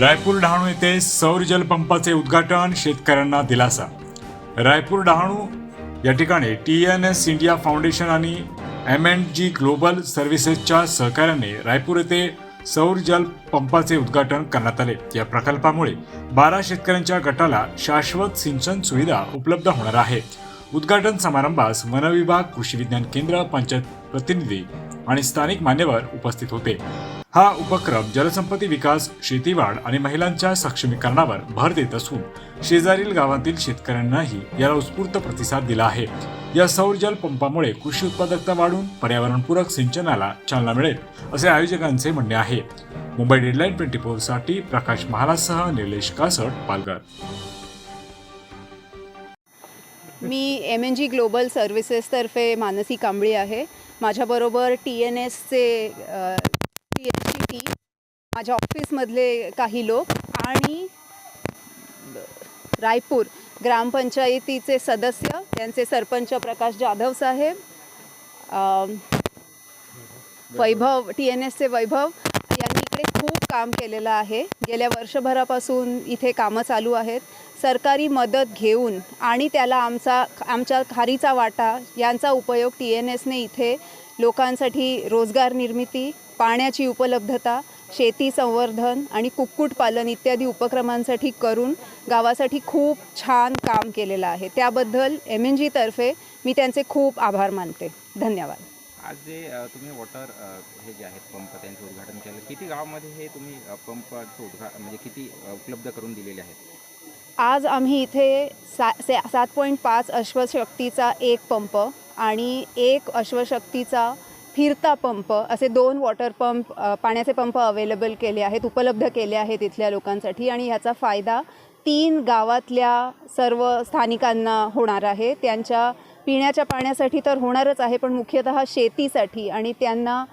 रायपूर डहाणू येथे सौर जलपंपाचे उद्घाटन शेतकऱ्यांना दिलासा. रायपूर डहाणू या ठिकाणी T N S India foundation आणि एम एन जी ग्लोबल सर्व्हिसेसच्या सहकार्याने रायपूर येथे सौर जल पंपाचे उद्घाटन करण्यात आले. या प्रकल्पामुळे बारा शेतकऱ्यांच्या गटाला शाश्वत सिंचन सुविधा उपलब्ध होणार आहे. उद्घाटन समारंभास वनविभाग कृषी विज्ञान केंद्र पंचायत प्रतिनिधी आणि स्थानिक मान्यवर उपस्थित होते. हा उपक्रम जलसंपत्ती विकास शेतीवाढ आणि महिलांच्या सक्षमीकरणावर भर देत असून शेजारील गावातील शेतकऱ्यांनाही याला उत्स्फूर्त प्रतिसाद दिला आहे. या सौर जल पंपामुळे कृषी उत्पादकता वाढून पर्यावरणपूरक सिंचनाला चालना मिळेल असे आयोजकांचे म्हणणे आहे. मुंबई डेडलाईन ट्वेंटी फोरसाठी प्रकाश महालासह निलेश कासट पालघर. मी एम एन जी ग्लोबल सर्व्हिसेसतर्फे मानसी कांबळी आहे. माझ्याबरोबर टी एन एसचे पी एस ची टी माझ्या ऑफिसमधले काही लोक आणि रायपूर ग्रामपंचायतीचे सदस्य त्यांचे सरपंच प्रकाश जाधव साहेब वैभव टी एन एसचे वैभव यांनी इकडे खूप काम केलेलं आहे. गेल्या वर्षभरापासून इथे कामं चालू आहेत. सरकारी मदत घेऊन आणि त्याला आमचा आमच्या खारीचा वाटा यांचा उपयोग टी एन एसने इथे लोकांसाठी रोजगार निर्मिती पाण्याची उपलब्धता शेती संवर्धन आणि कुक्कुटपालन इत्यादी उपक्रमांसाठी करून गावासाठी खूप छान काम केलेलं आहे. त्याबद्दल एम एन जीतर्फे मी त्यांचे खूप आभार मानते. धन्यवाद. आज जे तुम्ही वॉटर हे जे आहेत पंप त्यांचं उद्घाटन केलं किती गावामध्ये हे तुम्ही पंपाचं उद्घा म्हणजे किती उपलब्ध करून दिलेले आहेत? आज आम्ही इथे से सात पॉईंट पाच अश्वशक्तीचा एक पंप आणि एक अश्वशक्तीचा फिरता पंप असे दोन वॉटर पंप पाण्याचे पंप अवेलेबल केले आहेत उपलब्ध केले आहेत इथल्या लोकांसाठी आणि ह्याचा फायदा तीन गावातल्या सर्व स्थानिकांना होणार आहे. त्यांच्या पिण्याच्या पाण्यासाठी तर होणारच आहे पण मुख्यतः शेतीसाठी आणि त्यांना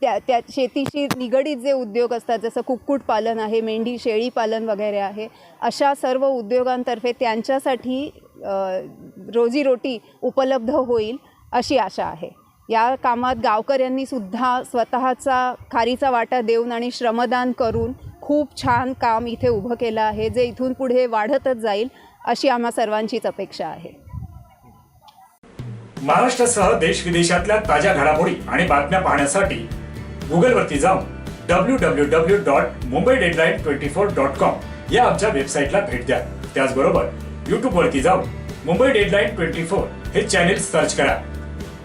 त्या त्या शेतीशी निगडीत जे उद्योग असतात जसं कुक्कुटपालन आहे मेंढी शेळीपालन वगैरे आहे अशा सर्व उद्योगांतर्फे त्यांच्यासाठी रोजीरोटी उपलब्ध होईल. अशी आशा आहे. या कामात गावकऱ्यांनी सुद्धा स्वतःचा खारीचा वाटा देऊन आणि श्रमदान करून खूप छान काम इथे उभं केलं आहे जे इथून पुढे वाढतच जाईल अशी आम्हा सर्वांचीच अपेक्षा आहे. महाराष्ट्रासह देश विदेशातल्या ताज्या घडामोडी आणि बातम्या पाहण्यासाठी गुगलवरती जाऊन W W W dot Mumbai deadline twenty four dot com या आमच्या वेबसाईटला भेट द्या. त्याचबरोबर युट्यूबवरती जाऊन मुंबई डेडलाईन ट्वेंटी फोर हे चॅनेल सर्च करा.